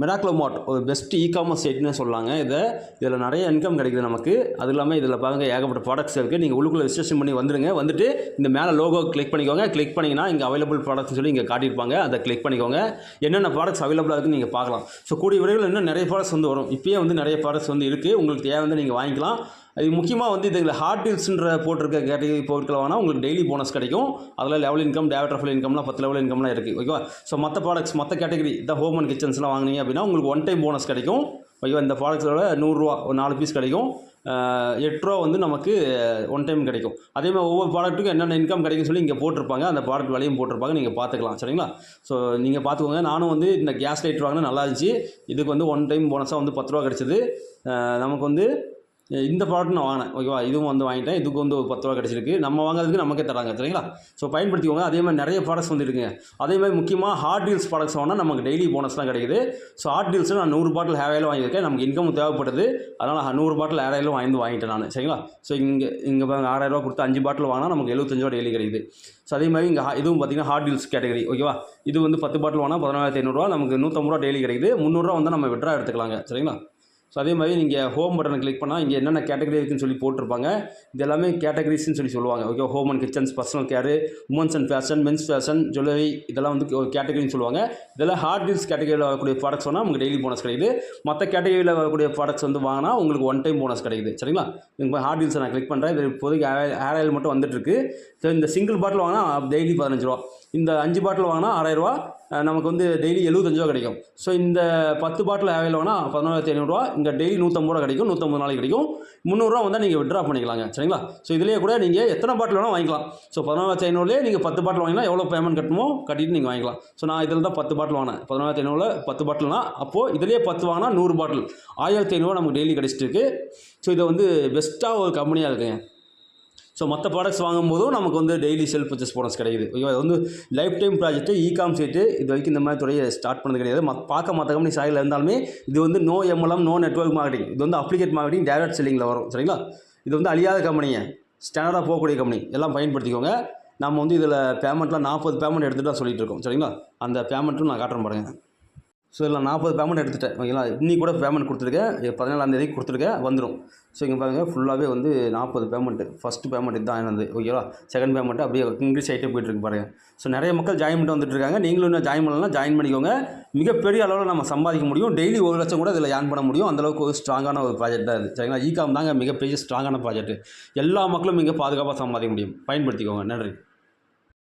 மிராக்லோமாட் ஒரு best e commerce சைட்னு சொல்லாங்க. இதை இதில் நிறைய இன்கம் கிடைக்குது நமக்கு. அது இல்லாமல் இதில் பாருங்கள் ஏகப்பட்ட ப்ராடக்ட்ஸ் இருக்குது நீங்கள் உள்ளுக்குள்ளே ரிஜிஸ்ட்ரேஷன் பண்ணி வந்துடுங்க வந்துட்டு இந்த மேலே லோகோ கிளிக் பண்ணிக்கோங்க. கிளிக் பண்ணிங்கன்னா இங்கே அவைலபிள் ப்ராடக்ட்ஸ் சொல்லி இங்கே காட்டியிருப்பாங்க. அதை கிளிக் பண்ணிக்கோங்க. என்னென்ன ப்ராடக்ட்ஸ் அவைலபிளாக இருக்குன்னு நீங்கள் பார்க்கலாம். ஸோ கூடிய விரைவில் இன்னும் நிறைய ப்ராடக்ட்ஸ் வந்து வரும். இப்போயே வந்து நிறைய ப்ராடக்ட்ஸ் வந்து இருக்குது உங்களுக்கு தேவை வந்து நீங்கள் வாங்கிக்கலாம். அது முக்கியமாக வந்து இதில் ஹார்ட் டீல்ஸ்ன்ற போட்டிருக்க கேட்டகரி பொருட்கள் உங்களுக்கு டெய்லி போனஸ் கிடைக்கும். அதில் லெவல் இன்கம் டேவட் ஆஃப் இன்கம்லாம் பத்து லெவல் இன்கம்லாம் இருக்குது ஓகேவா ஸோ மற்ற ப்ராடக்ட்ஸ் மற்ற கேட்டகரி இந்த ஹோம் அண்ட் கிச்சன்ஸ்லாம் வாங்கினீங்க அப்படின்னா உங்களுக்கு ஒன் டைம் போனஸ் கிடைக்கும். ஓகேவா இந்த ப்ராடக்ட்ஸோட நூறுரூவா ஒரு நாலு பீஸ் கிடைக்கும். எட்ரூவா வந்து நமக்கு ஒன் டைம் கிடைக்கும். அதே மாதிரி ஒவ்வொரு ப்ராடக்ட்டுக்கும் என்னென்ன இன்கம் கிடைக்கும் சொல்லி இங்கே போட்டிருப்பாங்க. அந்த ப்ராடக்ட் விலையும் போட்டிருப்பாங்க. நீங்கள் பார்த்துக்கலாம் சரிங்களா? ஸோ நீங்கள் பார்த்துக்கோங்க நானும் வந்து இந்த கேஸ் லைட் வாங்கினா நல்லா இருந்துச்சு. இதுக்கு வந்து ஒன் டைம் போனஸாக வந்து பத்து ரூபா கிடச்சிது. நமக்கு வந்து இந்த ப்ராடக்ட் நான் வாங்கினேன். ஓகேவா இதுவும் வந்து வாங்கிட்டேன். இதுக்கு வந்து ஒரு பத்து ரூபா கிடச்சிருக்கு. நம்ம வாங்குறதுக்கு நமக்கே தராங்க சரிங்களா? ஸோ பயன்படுத்திக்கோங்க. அதே மாதிரி நிறைய ப்ராடக்ட்ஸ் வந்துருக்குங்க. அதே மாதிரி முக்கியமாக ஹார்ட் டீல்ஸ் ப்ராடக்ட்ஸ் வாங்கினா நமக்கு டெய்லி போனஸ்லாம் கிடைக்குது. ஸோ ஹார்ட் டீல்ஸ் நான் நூறு பாட்டில் ஹேவையில் வாங்கியிருக்கேன். நமக்கு இன்கம் தேவைப்படுது. அதனால் நூறு பாட்டில் ஏழாயிரம் வாங்கி வாங்கிட்டேன் நான் சரிங்களா? ஸோ இங்கே இங்கே பாருங்க ஆறாயிரரூவா கொடுத்து அஞ்சு பாட்டில் வாங்கினா நமக்கு எழுபத்தஞ்சு ரூபா டெய்லி கிடைக்குது. ஸோ அதே மாதிரி இங்கே இதுவும் பார்த்தீங்கன்னா ஹார்ட் டீல்ஸ் கேட்டகரி ஓகேவா இது வந்து பத்து பாட்டில் வாங்கினா பதினாயிரத்தி ஐநூறுரூவா நமக்கு நூற்றம்பது ரூபா டெய்லி கிடைக்குது. முந்நூறுரூவா வந்து நம்ம விட்ரா எடுத்துக்கலாங்க சரிங்களா? ஸோ அதே மாதிரி நீங்கள் ஹோம் பட்டனை கிளிக் பண்ணால் இங்கே என்னென்ன கேட்டகரி இருக்குன்னு சொல்லி போட்டிருப்பாங்க. இது எல்லாமே கேட்டகரிஸ்னு சொல்லி சொல்லுவாங்க. Okay home and kitchens personal care women's and fashion men's fashion jewellery இதெல்லாம் வந்து ஒரு கேட்டகரின்னு சொல்லுவாங்க. இதெல்லாம் ஹார்ட் டீல்ஸ் கேட்டகரியில் வரக்கூடிய ப்ராடக்ட்ஸ் வேணால் உங்களுக்கு டெய்லி போனஸ் கிடைக்குது. மற்ற கேட்டகரியில் வரக்கூடிய ப்ராடக்ட்ஸ் வந்து வாங்கினா உங்களுக்கு ஒன் டைம் போனஸ் கிடைக்குது. சரிங்களா? இப்போ ஹார்ட் டீல்ஸை நான் கிளிக் பண்ணுறேன் இது இப்போதைக்கு ஹேர் ஆயில் மட்டும் வந்துட்டு இருக்கு. ஸோ இந்த சிங்கிள் பாட்டில் வாங்கினா டெய்லி பதினஞ்சு ரூபா. இந்த அஞ்சு பாட்டில் வாங்கினா ஆறாயிரரூவா நமக்கு வந்து டெய்லி எழுபத்தஞ்சுவா கிடைக்கும். ஸோ இந்த பத்து பாட்டில் ஆயில் வாங்கினா ஐநூறுரூவா இங்கே டெய்லி நூற்றம்பது ரூபா கிடைக்கும் நூற்றம்பது நாளைக்கு கிடைக்கும். முந்நூறுரூவா வந்தால் நீங்கள் விட்ரா பண்ணிக்கலாங்க சரிங்களா? ஸோ இதுலேயே கூட நீங்கள் எத்தனை பாட்டில் வேணால் வாங்கிக்கலாம். ஸோ பதினாலாயிரத்தி ஐநூறுலேயே நீங்கள் பத்து பாட்டில் வாங்கினா எவ்வளோ பேமெண்ட் கட்டணுமோ கட்டிட்டு நீங்கள் வாங்கிக்கலாம். ஸோ நான் இதில் தான் பத்து பாட்டில் வாங்கினேன். பதினாலாயிரத்தி ஐநூறுல பத்து பாட்டில்னா அப்போது இதுலேயே பத்து வாங்கினா நூறு பாட்டில் ஆயிரத்தி ஐநூறுரூவா நமக்கு டெய்லி கிடச்சிட்டு இருக்குது ஸோ இதை வந்து பெஸ்ட்டாக ஒரு கம்பெனியாக இருக்குங்க. ஸோ மற்ற ப்ராடக்ட்ஸ் வாங்கும்போதும் நமக்கு வந்து டெய்லி செல்ஃப் பர்ச்சேஸ் போனஸ் கிடைக்குது. ஓகேவா இது வந்து life time project e com site இது வரைக்கும் இந்த மாதிரி துறையை ஸ்டார்ட் பண்ணது கிடையாது. மத் பார்க்க மற்ற கம்பெனி சாயில் இருந்தாலுமே இது வந்து no MLM no network marketing இது வந்து அப்ளிகேட் மார்க்கெட்டிங் டேரக்ட் செல்லிங்கில் வரும். சரிங்களா? இது வந்து அழியாத கம்பெனிங்க ஸ்டாண்டர்டாக போகக்கூடிய கம்பெனி எல்லாம் பயன்படுத்திக்கோங்க. நம்ம வந்து இதில் பேமெண்ட்லாம் நாற்பது பேமெண்ட் எடுத்துகிட்டு தான் சொல்லிகிட்டு இருக்கோம். சரிங்களா? அந்த பேமெண்ட்டும் நான் காட்டுறேன் பாருங்கள் ஸோ இல்லை நாற்பது பேமெண்ட் எடுத்துட்டேன். ஓகேங்களா? இன்னி கூட பேமெண்ட் கொடுத்துருக்கேன். பதினேழாந்தேதி கொடுத்துருக்கேன். வந்துடும் ஸோ இங்கே பாருங்கள் ஃபுல்லாகவே வந்து நாற்பது பேமெண்ட்டு ஃபஸ்ட்டு பேமெண்ட் இதுதான் ஆனது ஓகேவா செகண்ட் பேமெண்ட் அப்படியே இன்க்ரீஸ் ஆகிட்டே போயிட்டு இருக்கு ஸோ நிறைய மக்கள் ஜாயின் பண்ணிட்டு வந்துட்டு இருக்காங்க நீங்களும் இன்னும் ஜாயின் பண்ணலாம் ஜாயின் பண்ணிக்கோங்க. மிகப்பெரிய அளவில் நம்ம சம்பாதிக்க முடியும். டெய்லி ஒரு லட்சம் கூட இதில் ஏர்ன் பண்ண முடியும். அந்தளவுக்கு ஒரு ஸ்ட்ராங்கான ஒரு ப்ராஜெக்ட் தான் இது. சரிங்களா? இகாம் தாங்க மிகப்பெரிய ஸ்ட்ராங்கான ப்ராஜெக்ட் எல்லா மக்களும் இங்கே பாதுகாப்பாக சம்பாதிக்க முடியும். பயன்படுத்திக்கோங்க. நன்றி.